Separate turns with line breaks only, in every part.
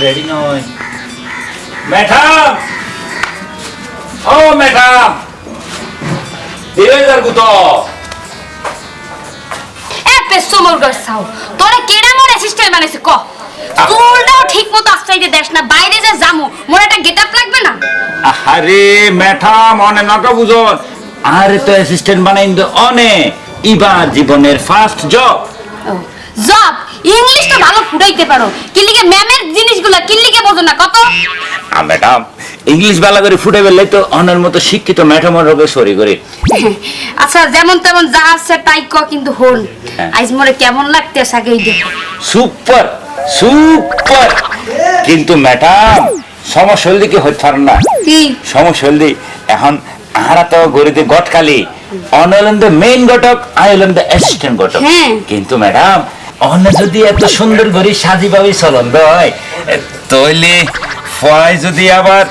Ready নয় madam ও madam দিবেদার
গছাও তোরে কেডা মোর অ্যাসিস্ট্যান্ট বানাইছে ক? স্কুলটাও ঠিক মতো আশ্রয় দেশ না বাইরে যে জামু মোর একটা গেটআপ লাগবে না?
আরে ম্যাডাম অনে নটা বুঝন আরে তো অ্যাসিস্ট্যান্ট বানাইন অনে ইবা জীবনের ফার্স্ট জব
জব ইংলিশটা ভালো ফুটাইতে পারো। কিল্লিকে ম্যামের জিনিসগুলো কিল্লিকে বোঝো না কত?
ম্যাডাম ইংলিশ বালা করে ফুটে তো অনের মতো শিক্ষিত ম্যাডামের হবে সরি করে।
আচ্ছা যেমন তেমন যা আছে তাই ক কিন্তু হল
হ্যাঁ।
আইজ মোরে কেমন লাগতেছে আগে দেখো।
Super super. কিন্তু ম্যাডাম সমস্যা হল কি হইতে না? সমস্যা হল এখন আহারা তো গরিতে গটকালি অন মেইন ঘটক আই দ্য অ্যাসিস্ট্যান্ট
হ্যাঁ।
কিন্তু ম্যাডাম অন্য যদি এত সুন্দর করে সাজি ভাবে চলন হয় তইলে ফয় যদি আবার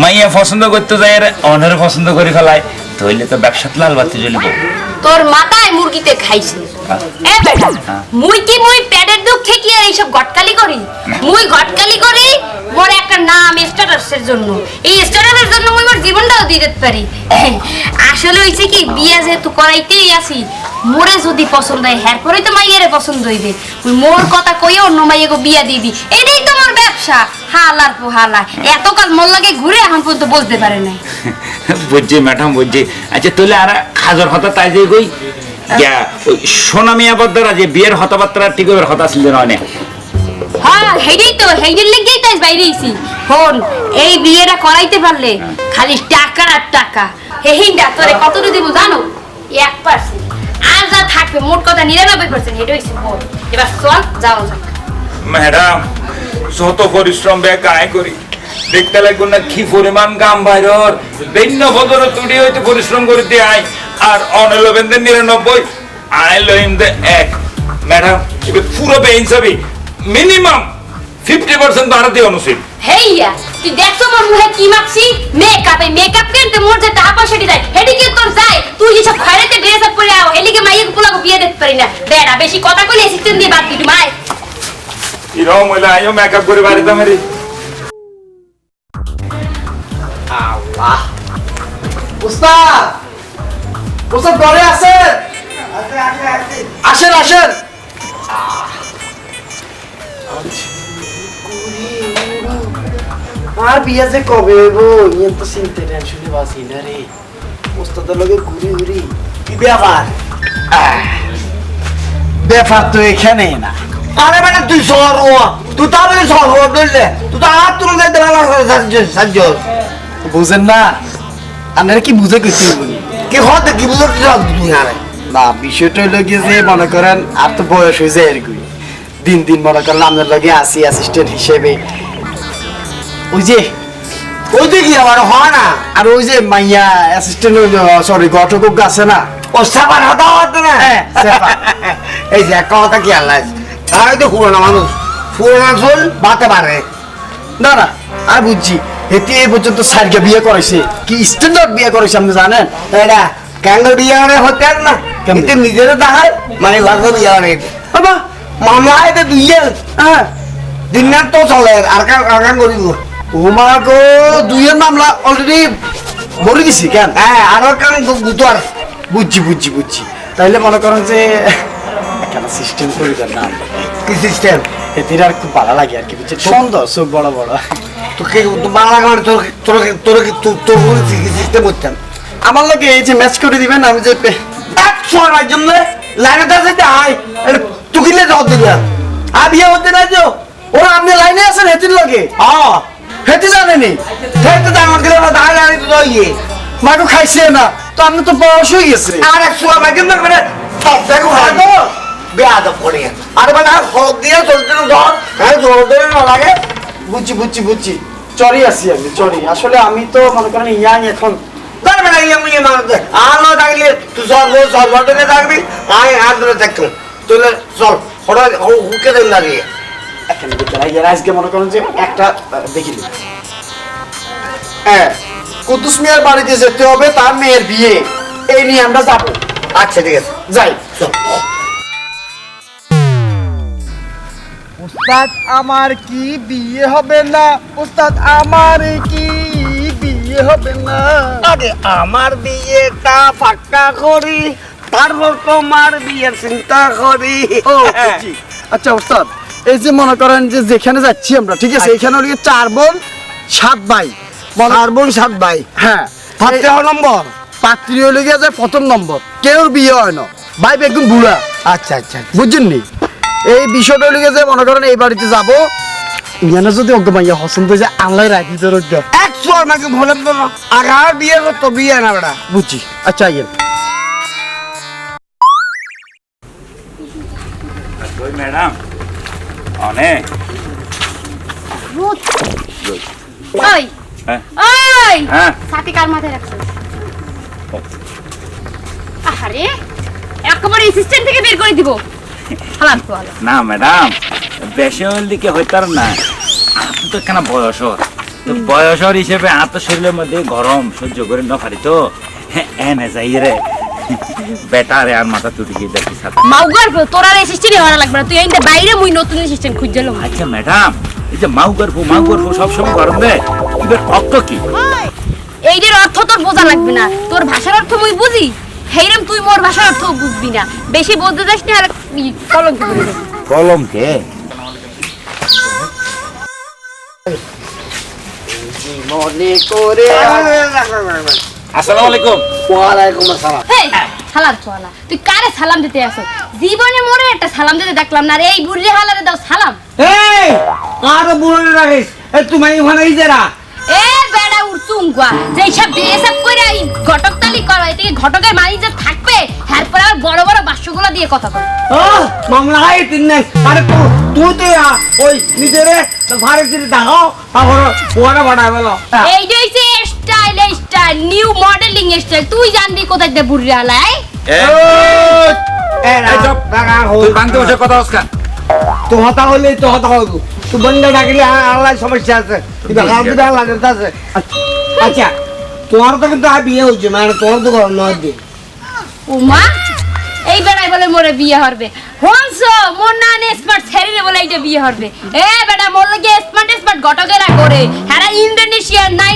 মাইয়া পছন্দ করতে যায় আর অনের পছন্দ করে ফেলায় তইলে তো ব্যবসাত লাল বাতি জ্বলিব।
তোর মাথায় মুরগিতে খাইছে। এ বেটা। মুই কি মুই পেটের দুঃখ থেকে আর এইসব গটকালি করি? মুই গটকালি করি মোর একটা নাম স্ট্যাটাসের জন্য। এই স্ট্যাটাসের জন্য মুই মোর জীবনটাও দিয়ে দিতে পারি। আসলে হইছে কি বিয়ে যেহেতু করাইতেই আসি মোরে যদি পছন্দ হয় হ্যার পরেই তো মাইয়ারে পছন্দ হইবে। মুই মোর কথা কইয়া অন্য মাইয়াকে বিয়া দিয়ে দিই এটাই তো আমার ব্যবসা। হালার পো হালা এত কাজ মোর লাগে ঘুরে এখন পর্যন্ত বুঝতে পারে নাই।
বুঝছি ম্যাডাম বুঝছি। আচ্ছা তাহলে আর হাজার হতা তাই যে কই? সোনা মিয়া বদ্দারা যে বিয়ের হতাবার্তা টিকবের হতা ছিল না অনেক।
হ্যাঁ হেডেই তো হেডের লেগেই তাই বাইরে আইছি। হন এই বিয়েটা করাইতে পারলে খালি টাকা আর টাকা। হেহিনটা তোরে কতটুকু দিব জানো? এক পার্সেন্ট আর যা থাকবে মোট কথা নিরানব্বই পার্সেন্ট হেড হয়েছে এবার চল যাও। যাক
ম্যাডাম যত পরিশ্রম ব্যাগ আয় করি। দেখতে লাগবো না কি পরিমাণ গাম বাইরর দৈন্য বদর তুড়ি হইতে পরিশ্রম করতে আয়। আর অনলবেন্দ্র নিরানব্বই আয় লইম দে এক। ম্যাডাম পুরো বেইনসাবি মিনিমাম ফিফটি পার্সেন্ট ভারতীয় অনুষ্ঠিত
হেইয়া! তুই দেখছ মোর মুখে কি মাখছি? মেকআপ এই মেকআপ কিনতে মোর যে টাকা পয়সা যায় হেডি কি তোর যায়? তুই যেসব খয়রাতে ড্রেস আপ করে আও হেলিকে মাইয়ের পোলাকে বিয়ে দিতে পারি না। বেড়া বেশি কথা কইলে সিস্টেম দিয়ে বাদ দিই মায়।
এরকম হইলে আইও মেকআপ করে বাড়িতে মেরি
আল্লাহ। উস্তাদ! উস্তাদ ঘরে আছেন আসেন আসেন। আর বিয়ে যে কবে হইব? ইয়ে তো চিন্তা টেনশনে বাসি না রে। উস্তাদের লগে ঘুরি ঘুরি। কি ব্যাপার? ব্যাপার তো এখানে না।
আরে বেটা তুই সর ও তুই তো আমি সর ও তুই তো হাত তুলে দিতে পারলাম সাহায্য
বুঝেন না? আপনারা কি বুঝে কিছু
কি হতে, কি বুঝতে তুই আরে।
না, বিষয়টা হইল গিয়ে যে, মনে করেন, আর তো বয়স হয়েছে আর কি দিন দিন মনে করেন, আপনার লগে আসি অ্যাসিস্ট্যান্ট হিসেবে ওই যে
ওই তুই কি আমার হয় না?
আর ওই যে মাইয়া অ্যাসিস্ট্যান্ট সরি ঘটক আছে না।
ও সাবার হতা হতে না?
হ্যাঁ,
এই যে একটা কথা কি আল্লাহ আমি তো পুরোনো মানুষ। পুরোনো চল বাতে পারে।
না না আর বুঝছি এতে এই পর্যন্ত সারকে বিয়ে করেছে কি স্ট্যান্ডার্ড বিয়ে করেছে আপনি জানেন?
এটা ক্যাঙ্গল বিয়ে মানে হতে আর না? কিন্তু নিজেরও দেখায় মানে ঘর বিয়ে মানে
বাবা!
মামলা এটা দুই
হ্যাঁ।
দিন তো চলে আর কান আর কান করিব
ও মা গো দুইয়ের মামলা অলরেডি ভরে দিছি কেন?
হ্যাঁ আর গুতো আর
বুঝছি বুঝছি বুঝছি। তাইলে মনে করেন যে একটা সিস্টেম করে দেন না।
কি সিস্টেম
এতে আর খুব ভালো লাগে আর কি বুঝছি সুন্দর চোখ বড় বড়।
তোকে তোর তোর তোর তোর সিস্টেম করতাম
আমার লোকে এই যে ম্যাচ করে দিবেন আমি যে পে-
জন্য লাইনে আছে আয় তুকিলে যাও দিবে আর বিয়ে হতে না
ওরা আপনি লাইনে আছেন হেতির লগে?
হ্যাঁ।
হেতি জানেনি?
খেতে তো আমার গেলে দাঁড়া দাঁড়িয়ে তো ইয়ে
মাকে খাইছে না। তো আপনি তো বয়স হয়ে গেছে।
আর এক সময় বাকি না করে দেখো হয়তো বেয়াদ করে আর মানে হলদ দিয়ে চলতে না ধর হ্যাঁ জোর ধরে না লাগে।
বুঝছি বুঝছি বুঝছি। চরি আছি আমি চরি আসলে আমি তো মনে করেন ইয়াং এখন।
ধর মানে ইয়ে মুয়ে না আর না থাকলে তুই সর্ব সর্বটনে থাকবি। আয় হাত ধরে থাকতো তুলে চল ওরা হুকে দিন দাঁড়িয়ে।
এর আজকে মনে করেন যে একটা দেখি নি। হ্যাঁ কুতুস মিয়ার বাড়িতে যেতে হবে তার মেয়ের বিয়ে। এই নিয়ে আমরা যাব।
আচ্ছা ঠিক আছে
যাই। উস্তাদ আমার কি বিয়ে হবে না? উস্তাদ আমার কি বিয়ে হবে না?
আরে আমার বিয়েটা পাক্কা করি তারপর তোমার বিয়ের চিন্তা করি।
ও আচ্ছা উস্তাদ এই যে মনে করেন যে যেখানে যাচ্ছি আমরা ঠিক আছে? এখানে হলো চার বোন সাত ভাই।
চার বোন সাত ভাই।
হ্যাঁ।
ভাবতে নম্বর?
পাত্রী হলে গিয়ে যায় প্রথম নম্বর। কেউ বিয়ে হয় না। ভাই একদম বুড়া।
আচ্ছা আচ্ছা
বুঝছেন নি? এই বিষয়টা হলে গিয়ে যে মনে করেন এই বাড়িতে যাব। ইয়ানা যদি অজ্ঞ মাইয়া পছন্দ হয়েছে আল্লাহ রাখি তোর অজ্ঞ
একশো আমাকে বলেন তো আগার বিয়ে করতো বিয়ে না বেটা
বুঝছি। আচ্ছা আইয়েন।
অনেক
ওই।
হ্যাঁ।
ওই।
হ্যাঁ।
সাথে কার মাথায় রাখছো? আরে একেবারে অ্যাসিস্ট্যান্ট থেকে বের করে দিব। তো
না ম্যাডাম বেশি হল দিকে হইতার না। আপনি তো কেন বয়স তো বয়সর হিসেবে আত শরীরের মধ্যে গরম সহ্য করে না পারি তো। হ্যাঁ, এনে যাই রে। বেটারে আর মাথা তুটি গিয়ে দেখি সাথে।
মাউগার তোর আর অ্যাসিস্ট্যান্ট হওয়া লাগবে না। তুই এইটা বাইরে মুই নতুন অ্যাসিস্ট্যান্ট খুঁজছিলাম
আচ্ছা ম্যাডাম এই যে মাউ গর্ভ মাউ গর্ভ সবসময় গরম দেয়। এবার অর্থ কি?
এইটার অর্থ তোর বোঝা লাগবে না। তোর ভাষার অর্থ মুই বুঝি? হেইরম তুই মোর ভাষার অর্থ বুঝবি না। বেশি বলতে যাস না আর কলঙ্ক করে দেব।
মনে করে
আসসালামু আলাইকুম।
ওয়ালাইকুম আসসালাম।
হেই, সালাম চলা তুই কারে সালাম দিতে আসো? জীবনে মোরে একটা সালাম দিতে দেখলাম না এই বুড়ি হালারে দাও সালাম।
এই আর বুড়ো রাখিস। এ তুমি ওখানে ইজেরা
এ বেড়া উড়চুঙ্গুয়া যে সব বেসব করে এই ঘটক তালি করো এতে ঘটকের মানি যে থাকবে তারপর আবার বড় বড় বাক্যগুলো দিয়ে কথা
ও মামলা হয় তিন আরে তুই তুই ওই নিজেরে ভারে দেখাও তারপর ওরা বাড়ায় বলো
এই যে style style new modeling style তুই জানবি কোথায় দে বুড়ি
আলাই
তো হতা হলে তো হতা হইব তুই বন্ধ ডাকলে আলাই সমস্যা আছে। আচ্ছা তোমার তো কিন্তু আর বিয়ে হয়েছে মানে তোমার তো ঘর নয় দিন।
উমা এইবার বলে মোরে বিয়ে হবে হংস মোর না স্মার্ট ছেড়ে বলে এইটা বিয়ে হবে এ বেটা মোর লাগে স্মার্ট স্মার্ট করে। হ্যাঁ ইন্দোনেশিয়া না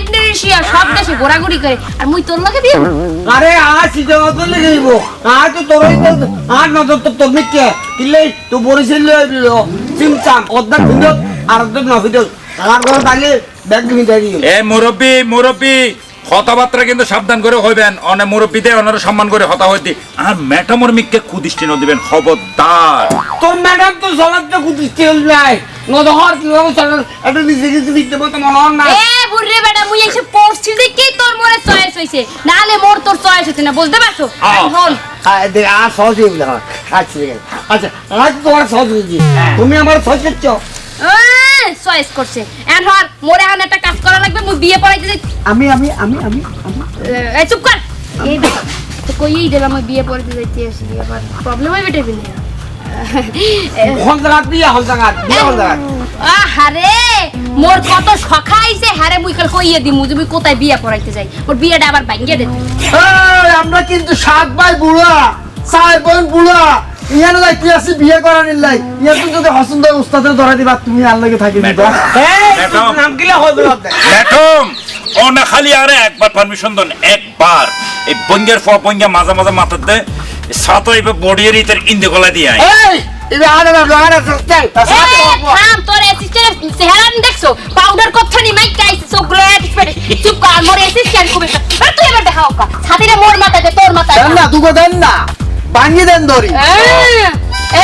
সব দেশে ঘোরাঘুরি করে। আর মুই তোর লাগে বিয়ে
আরে আর সিজা তো লেগে দিব আর তো তোর আর নজর তো তোর মিথ্যে কিলে তো বরিশাল চিমচাম ভিডিও আর ন ভিডিও। আর ঘর তাহলে ব্যাগ ভিডিও
এ মুরব্বী মুরব্বী কথাবার্তা কিন্তু সাবধান করে হইবেন। অনে মুরব্বীতে ওনারা সম্মান করে হতা হইতে আর ম্যাটামর মিককে কুদৃষ্টি ন দিবেন খবরদার।
তোর ম্যাডাম তো চলার তো খুব স্টিল নাই। নদহর কীভাবে চলার একটা নিজে কিছু দিতে বলতে মনে হন না।
এ বুড়রে বেটা মুই এসে পড়ছি দেখি তোর মোরে চয়েস হইছে? নালে মোর তোর চয়েস হইছে না বুঝতে পারছ?
হ্যাঁ।
হল
আর দেখ, আর সহজ হয়ে গেল। আমার। আচ্ছা আচ্ছা আজ তোমার সহজ হয়েছে তুমি আমার সহজ করছ।
চয়েস করছে। এন হর মোরে এখন একটা কাজ করা লাগবে মুই বিয়ে পড়াইতে যাই।
আমি আমি আমি আমি আমি।
এই চুপ কর। এই তো কইই দিলাম আমি বিয়ে পড়াইতে যাইতে আসি আবার প্রবলেম হইবে টেবিল নিয়ে
হল জায়গা বিয়ে হল জায়গা বিয়ে হল জায়গা
আহারে মোর কত শখা আইছে হারে মুই কাল কইয়ে দিমু যে মুই কোথায় বিয়ে পড়াইতে যাই। মোর বিয়েটা আবার ভাঙ্গিয়ে দে।
এই, আমরা কিন্তু সাত ভাই বুড়া চার বোন বুড়া। ইয়ানো যাইতে আসি বিয়ে করার নিলাই ইয়া তো যদি পছন্দ হয় উস্তাদের ধরা দিবা তুমি আল্লাহকে থাকি দিবা।
নাম কিলা হবে
ম্যাডাম অনে খালি আরে একবার পারমিশন দেন একবার। এই বঙ্গের ফ বঙ্গা মাঝে মাঝে মাথার দে সাত হইবে বডির ইতের ইন্দে গলা দিয়ে
এই আরে না আরে
থাম তোর অ্যাসিস্ট্যান্ট চেহারা দেখছ? পাউডার কথা নি মাইক কাইছে সবগুলো এক্সপেক্ট চুপ কর মোর অ্যাসিস্ট্যান্ট আরে তুই এবার দেখাও কা ছাতিরে মোর মাথা দে তোর মাথা
দেন না দুগো দেন না। ভাঙি দেন ধরি।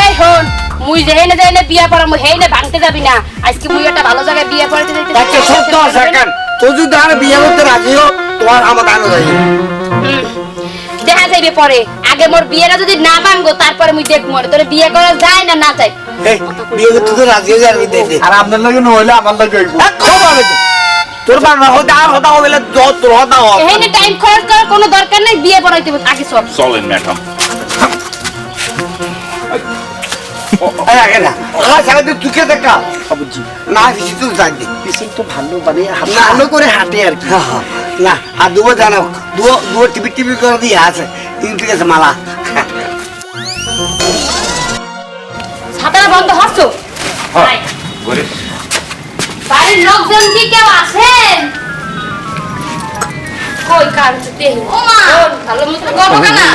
এই হন মুই যেহেনে যেহেনে বিয়া পড়া মুই হেইনে ভাঙতে যাবি না। আজকে মুই একটা ভালো জায়গায় বিয়া পড়াইতে যাইতে
আচ্ছা সত্য সেকেন্ড। তুই যদি আর বিয়ে করতে রাজি হো তোমার আমার দানো যাই
দেখা যাইবে পরে। আগে মোর বিয়েটা যদি না ভাঙবো তারপরে মুই দেখব মরে তোর বিয়ে করা যায় না না যায়?
বিয়ে করতে তো রাজি হয়ে যাবি দে দে
আর আপনার লাগে নহলে আমার লাগে হইব।
এক খবর তো। তোর বাবা হতে আর হতা হবে যত তোর হতা হবে
এখানে টাইম খরচ করার কোনো দরকার নাই বিয়ে পড়াইতে হবে। আগে সব
চলেন ম্যাডাম।
তুকে দেখা
বুঝছি
না কিছু তুই জানি
পিছন তো ভালো মানে ভালো করে হাঁটে আর কি।
না আর দুবো জানো। দুবো দুবো টিপি টিপি করে দিয়ে আছে। ঠিক আছে মালা।
ছাতাটা বন্ধ হচ্ছ
হয়
বাড়ির লোকজন কি কেউ আছেন? কই কার? দেহ। ভালো মতো গল্প কেনা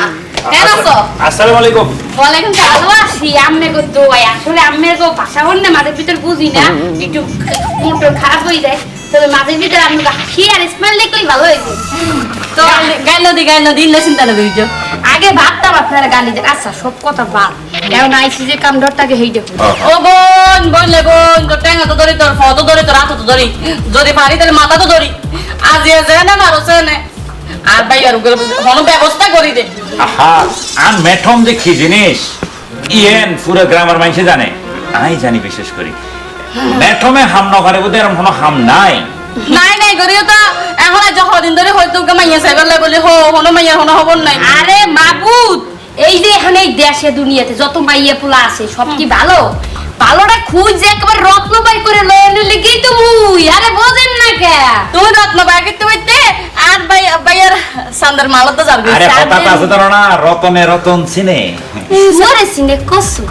কেন আছো
আসসালামু আলাইকুম।
ওয়ালাইকুম ভালো আছি আম্মে গো দোয়াই আসলে আম্মের গো ভাষা হন না মাঝে ভিতর বুঝি না। একটু মোটর খারাপ হয়ে যায়। তবে মাঝে ভিতর আমি হাসি আর স্মেল দেখলেই ভালো হয়েছে তো গাইলো দি গাইলো দি ইল্লা চিন্তা না বুঝছ? আগে ভাবতাম আপনারা গালি দেন আচ্ছা সব কথা বাদ। এখন আইসি যে কাম ধরতাকে হেই দেখুন
ও বোন বোন তো ধরি তোর ফটো ধরি তোর হাত তো ধরি। যদি পারি তাহলে মাথা তো ধরি। আজ যে না মারো সে নে আর ভাই আর কোনো ব্যবস্থা করি দে।
আহা আর মেঠম যে কি জিনিস? ইয়েন পুরো গ্রামের মানুষে জানে। আমি জানি বিশেষ করি। মেঠমে হাম নগরে বোধ এরকম কোনো হাম নাই।
নাই নাই করিও তো এখন আজ দিন ধরে হয়তো মাইয়া সাইবার লাই বলি হো হনো মাইয়া হনো হবন নাই।
আরে মাবুদ এই যে এখানে দেশে দুনিয়াতে যত মাইয়া পোলা আছে সব কি ভালো? ভালোটা খুঁজ একবার রত্ন বাই করে তো মুই আরে বোঝেন না কে?
তুমি রত্ন বাই করতে আর ভাই ভাইয়ার সান্দার তো যাবে
আরে কথা আছে ধরো না রতনে রতন চিনে।
জোরে সিনে কসু।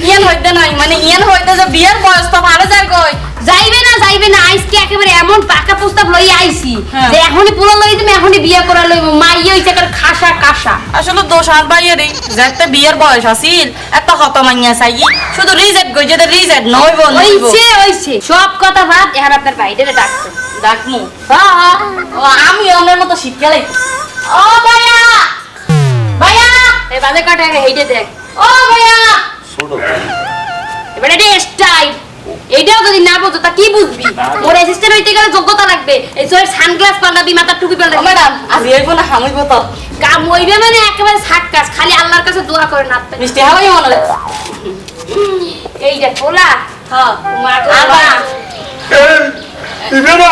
ইয়ান হইতে নাই মানে ইয়ান হইতে যে বিয়ের বয়স তো ভালো যায় কই?
যাইবে না যাইবে না আইসকে একেবারে এমন পাকা প্রস্তাব লই আইছি
হ্যাঁ।
যে এখনই পোলা লই তুমি এখনই বিয়া করা লইব মাইয়া হইছে খাসা কাসা।
আসলে দোষ আর বাইরে যাতে বিয়ের বয়স আছিল এত হত মাইয়া চাই শুধু রিজেক্ট গই যেটা রিজেক্ট নইব
হইছে হইছে। সব কথা বাদ এখন আপনার বাইরে ডাকতো
ডাকমু।
হ্যাঁ
ও আমি অন্যের মতো শীতকালে
ও ভাইয়া! ভাইয়া! এই বাজে কাটা হেইটে দেখ। ও ভাইয়া! এবারে এটা স্টাইল এটাও যদি না বোঝো তা কি বুঝবি? ওর অ্যাসিস্ট্যান্ট হইতে গেলে যোগ্যতা লাগবে। এই চোখের সানগ্লাস পাল্টাবি মাথার টুপি পাল্টাবি।
ম্যাডাম আজ এইব না হামিব তো।
কাম হইবে মানে একেবারে ষাট কাজ খালি আল্লাহর কাছে দোয়া করে না।
মিষ্টি হাওয়াই মনে হয়
এইটা খোলা
হ্যাঁ।
আবার। ইবেনো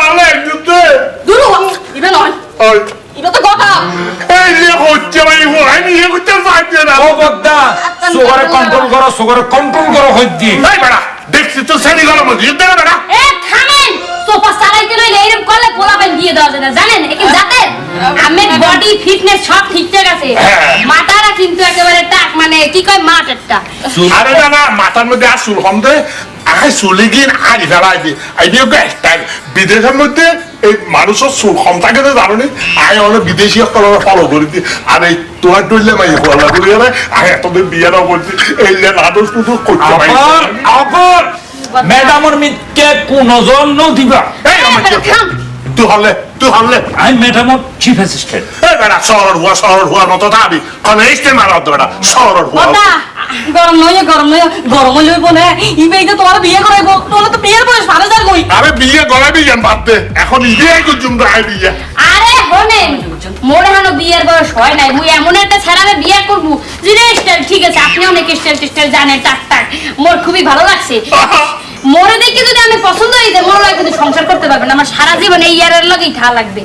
এই লিয়ে হচ্ছে ভাই ও আমি ইয়ে করতে পারছি না।
ও সুগারে কন্ট্রোল করো সুগারে কন্ট্রোল করো
হইদি তাই বেড়া। দেখছি তো শ্রেণি গরম হচ্ছে
যুদ্ধ না? সোফা চালাইতে নইলে এরকম করলে পোলাবেন দিয়ে দেওয়া যায় জানেন? একে বডি ফিটনেস সব ঠিকঠাক আছে।
হ্যাঁ।
কিন্তু একেবারে টাক মানে কি কয়
আরে না মাথার মধ্যে আর আই গিয়ে আই বিদেশের মধ্যে এই মানুষের সুর কম থাকে তো জানি আই অনেক বিদেশি সকলের ফলো করি দি। আর এই তোমার ডুললে মাই বলা করি আর এতদিন বিয়ে না করছি এই নাটক শুধু করতে পারি।
আবার! ম্যাডামর মিথকে কোনজন ন দিবা
এই আমার তুই হলে তুই হলে
আমি ম্যাডামর চিফ অ্যাসিস্ট্যান্ট
এই বেটা শহর হুয়া শহর হুয়ার মতো দাবি কারণ এই স্টেম আর বেটা শহর হুয়া
গরম নয় গরম নয় গরম লইব না ইবে তো তোমার বিয়ে করাইব তোমার তো বিয়ের বয়স ভালো যার কই
আরে বিয়ে জ্ঞান বাদ দে। এখন ইয়ে করছুম তো আই বিয়ে।
আরে হনেন মোর হানো বিয়ের বয়স হয় নাই মুই এমন একটা ছেড়াবে বিয়ে করব স্টাইল ঠিক আছে আপনি অনেক স্টাইল টিস্টাইল জানেন টাক টাক মোর খুবই ভালো লাগছে। মোরে দেখে যদি আমি পছন্দ হইতে মোর লাগে কিন্তু সংসার করতে পারবেন আমার সারা জীবন এই ইয়ারের লগেই থা লাগবে।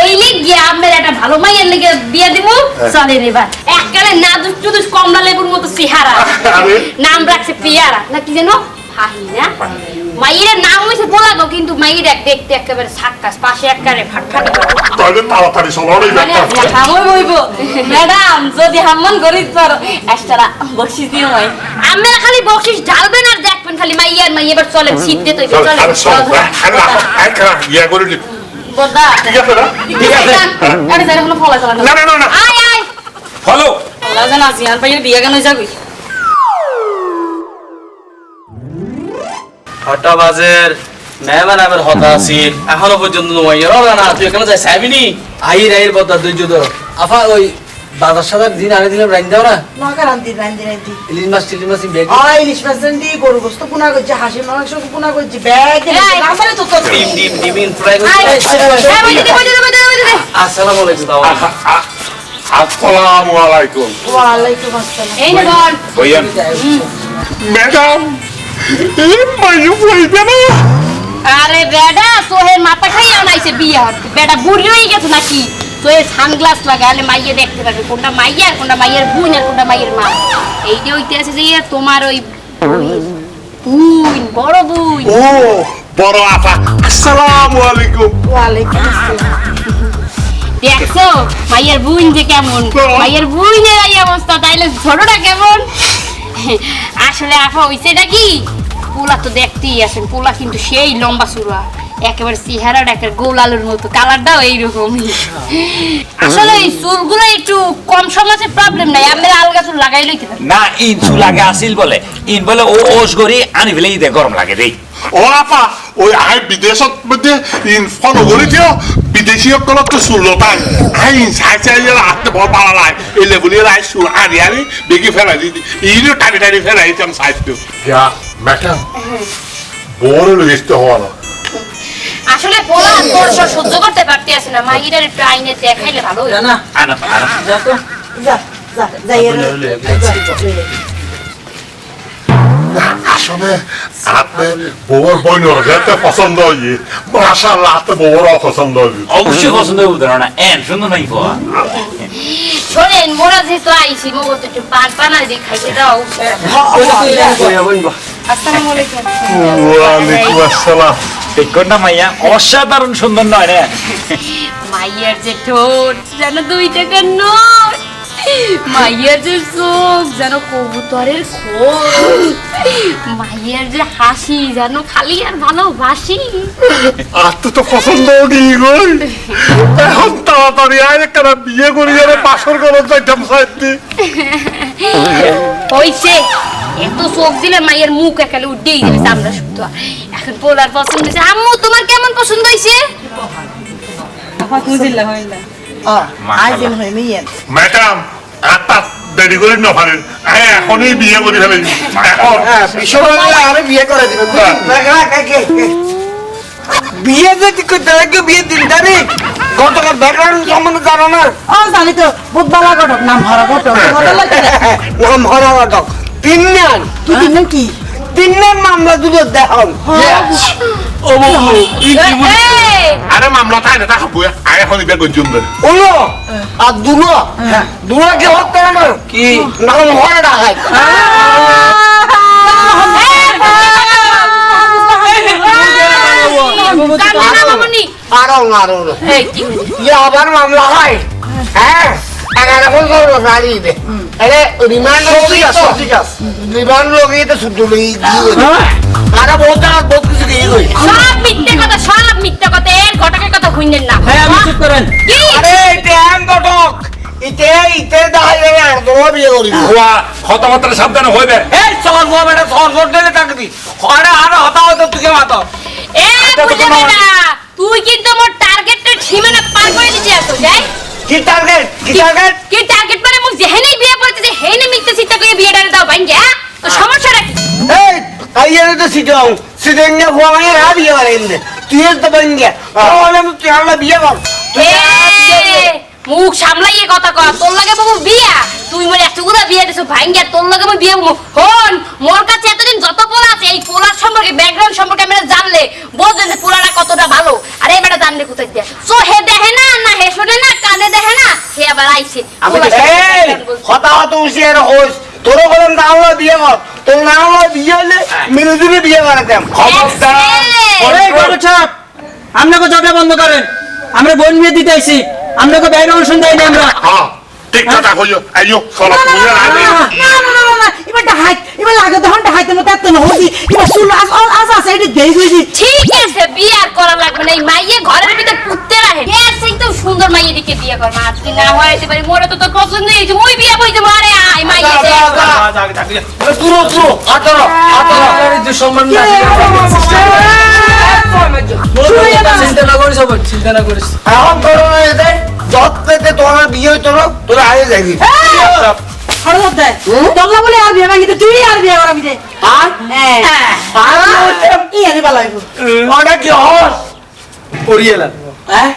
এই লিগ গিয়ে আপনার একটা ভালো মাইয়ের লিগে বিয়ে দিব চলে এবার এককালে না দুষ টুদুস কমলা লেবুর মতো চেহারা। নাম রাখছে পিয়ারা। না কি যেন? ফাহি না মাইয়ের নাম হয়েছে বলাগো কিন্তু মাইয়ের এক দেখতে একেবারে সাক্কাস পাশে একেবারে ফাটফাটি
তাহলে তাড়াতাড়ি সবারই ব্যাপার
হামই বইব ম্যাডাম যদি হাম্মন করি তোর এক্সট্রা বকশিস দিও ভাই
আমরা খালি বকশিস ঢালবেন আর দেখবেন খালি মাইয়ার মাই এবার চলেন শীতে তো
চল, ইয়ে করে
বদা।
ঠিক আছে না?
ঠিক আছে।
আরে যাই কোনো ফলা চলা
না। না না না
আয় আয়।
ফলো।
ফলা জানা জিয়ান ভাইয়ের বিয়ে কেন যাবি
হটা বাজের মেহমান আবার হতা আছিল এখনও পর্যন্ত নমাইয়ের না তুই এখানে যাই চাইবি আইর আইর বদা তুই যদি আফা ওই বাজার সাজার দিন আনে দিলে রাইন দাও না
নকা
ইলিশ মাছ টিলিশ মাছ বেগ
আই ইলিশ মাছ গরু গোস্ত পুনা করছি হাঁসের মাংস পুনা করছি ব্যাগ। রান্তারে তো
ডিম ডিম ডিম ইন ফ্রাই আসসালামু আলাইকুম
আসসালামু আলাইকুম
ওয়ালাইকুম আসসালাম
এই নে বল
ম্যাডাম মাইয়ু বইবে না
আরে বেডা সোহের মাথা খাইয়া নাইছে বিয়ে বেডা বুড়ি হয়ে গেছে নাকি? সোহের সানগ্লাস লাগালে মাইয়ে দেখতে পারবে কোনটা মাইয়া আর কোনটা মাইয়ের বোন আর কোনটা মাইয়ের মা। এই যে হইতে আছে যে তোমার ওই বুন বড় বুন।
ও বড় আপা আসসালামু আলাইকুম।
ওয়ালাইকুম আসসালাম।
দেখছ মাইয়ের বুন যে কেমন? মাইয়ের বুনের এই অবস্থা তাইলে ছোটটা কেমন? আসলে আফা হইছে নাকি পোলা তো দেখতেই আছেন পোলা কিন্তু সেই লম্বা চূড়া। একেবারে চেহারাটা একেবারে গোল আলুর মতো কালারটাও এইরকমই। আসলে এই চুলগুলো একটু কম সমাজের প্রবলেম নাই আমি আলগা চুল লাগাই লইতে
না ইন চুল আগে আসিল বলে। ইন বলে ও ওস করি আনি ফেলে দে গরম লাগে দেই।
ও আপা ওই আই বিদেশত মধ্যে ইন ফলো করে দিও। বিদেশি সকলত তো চুলো তাই আই চাই চাই যে হাতে বড় পালা লাই এই লেবুলি রাই চুল। আনি আনি বেগি ফেলাই দিদি ইনো টানি টানি ফেলাই দিতাম সাইজটো ইয়া ম্যাডাম বড় লিস্ট হওয়া না
আসলে পোলা স্পর্শ সহ্য করতে পারতে আছে না। মাহিরার একটু আইনে দেখাইলে ভালো হতো।
না
আনা আনা।
যা যা যাই এর
আসলে আপনি বউর বই নজরতে পছন্দ হইয়ে মাশাআল্লাহ আপনি বউর অপছন্দ হইয়ে
অবশ্যই পছন্দ হইব না এন সুন্দর নাই পাওয়া
শোনেন মোরা যেহেতু আইছি মগো তো একটু পান পানা দিয়ে খাইতে দাও আসসালামু আলাইকুম।
ওয়ালাইকুম আসসালাম।
ঠিক না মাইয়া? অসাধারণ সুন্দর নয় রে।
মাইয়ার যে ঠোঁট যেন দুই টাকার নোট মাইয়ার যে চোখ যেন কবুতরের মাইয়ার যে হাসি যেন খালি আর ভালোবাসি।
আর তো তো পছন্দ হই গই এখন তাড়াতাড়ি আয় একটা বিয়ে করি যাবে পাশর করত যাইতাম সাইতে
হইছে। এত চোখ দিলে মাইয়ের মুখ একালে উঠেই যাবে চামড়া শুদ্ধ এখন পোলার পছন্দ হয়েছে আম্মু তোমার কেমন পছন্দ হয়েছে
ম্যাডাম আত্মা দেরি করে না পারেন আয় এখনই বিয়ে করে এখন।
হ্যাঁ বিয়ে করে দিবেন
বিয়ে যে ঠিক করতে লাগে বিয়ে তিন তারিখ গতকাল ব্যাকগ্রাউন্ড সম্বন্ধে জানো না
ও জানি তো বুধবালা ঘটক নাম হরা ঘটক
নাম হরা ঘটক। তিন নান
তুই দিন কি
তিন নান মামলা দুটো দেখান
আরে মামলা তাই না তা খাব আয় এখনই বিয়ে করছি
উলো! আর দুলো? ইয়ে হয়। হ্যাঁ? দে। রিমান্ড রিমান্ড লোক তো। শুধু আরে বহুত বহুত কিছু দিয়ে গই
সব মিথ্যে কথা সব মিথ্যে কথা এর ঘটকের কথা শুনলেন না।
হ্যাঁ আপনি চুপ করেন।
কি?
আরে ট্যাং ঘটক। ইতে ইতে দাই যাবে আর তোমার বিয়ে করি
হওয়া কথাবার্তা সাবধানে হইবে।
এই চল গো বেটা সর সর দিলে থাকবি আরে আরে হতা হতো তুই মাতো।
এ বুঝে বেটা, তুই কিন্তু আমার টার্গেটের সীমানা পার করে দিতে আসো যাই।
কি টার্গেট কি টার্গেট
কি টার্গেট মানে মুখ যেহেনেই বিয়ে করতে যে হেনে মিথ্যে চিন্তা করে বিয়েটা দাও ভাঙ্গে হ্যাঁ? তো সমস্যাটা কি?
এই আইয়ারে তো সিটাও আমরা বিয়ে কর তুই
এ,
আর বিয়ে করে।
মুখ সামলাইয়ে কথা কর তোর লাগে বাবু বিয়া তুই মানে এতগুলো বিয়ে দিছো ভাঙ্গে তোর লাগে আমি বিয়ে। হন মোর কাছে এতদিন যত পোলা আছে এই পোলার সম্পর্কে ব্যাকগ্রাউন্ড সম্পর্কে আমরা জানলে বুঝলেন যে পোলাটা কতটা ভালো আর এই বেটা জানলে কোথায় দিয়ে সো হে দেখে না না হে শোনে না কানে দেখে না হে আবার আইছে পোলার
তো- উসিয়ে হোস তোর বলেন না বিয়ে কর। তোর না আমরা বিয়ে হলে মিলে দিলে বিয়ে করাতাম
খবরদার।
আপনাকে জটা বন্ধ করেন। আমরা বোন বিয়ে দিতে আইছি। আপনাকে বাইরে অনুষ্ঠান দেয়নি আমরা।
হ্যাঁ ঠিক কথা কইও। আইও চলো
না না না না না এবার ডাহাই এবার লাগে তখন ডাহাইতে মতো এত না হদি এবার শুন আজ আজ আছে এটা দেই গইছি
ঠিক আছে বিয়ে করা লাগবে না। এই মাইয়ে ঘরের ভিতর পুততে রাখে এর সেই তো সুন্দর মাইয়ে দিকে বিয়ে কর মা তুই না পারি মোরে তো
দূর দূর আতর আতর
যে সম্মান চিন্তা না করিস চিন্তা না করিস।
এখন তোর এতে পেতে তোর বিয়ে হইতো না তোর আগে যাবি
তোমরা বলে আর হ্যাঁ।
ওটা কি হ্যাঁ?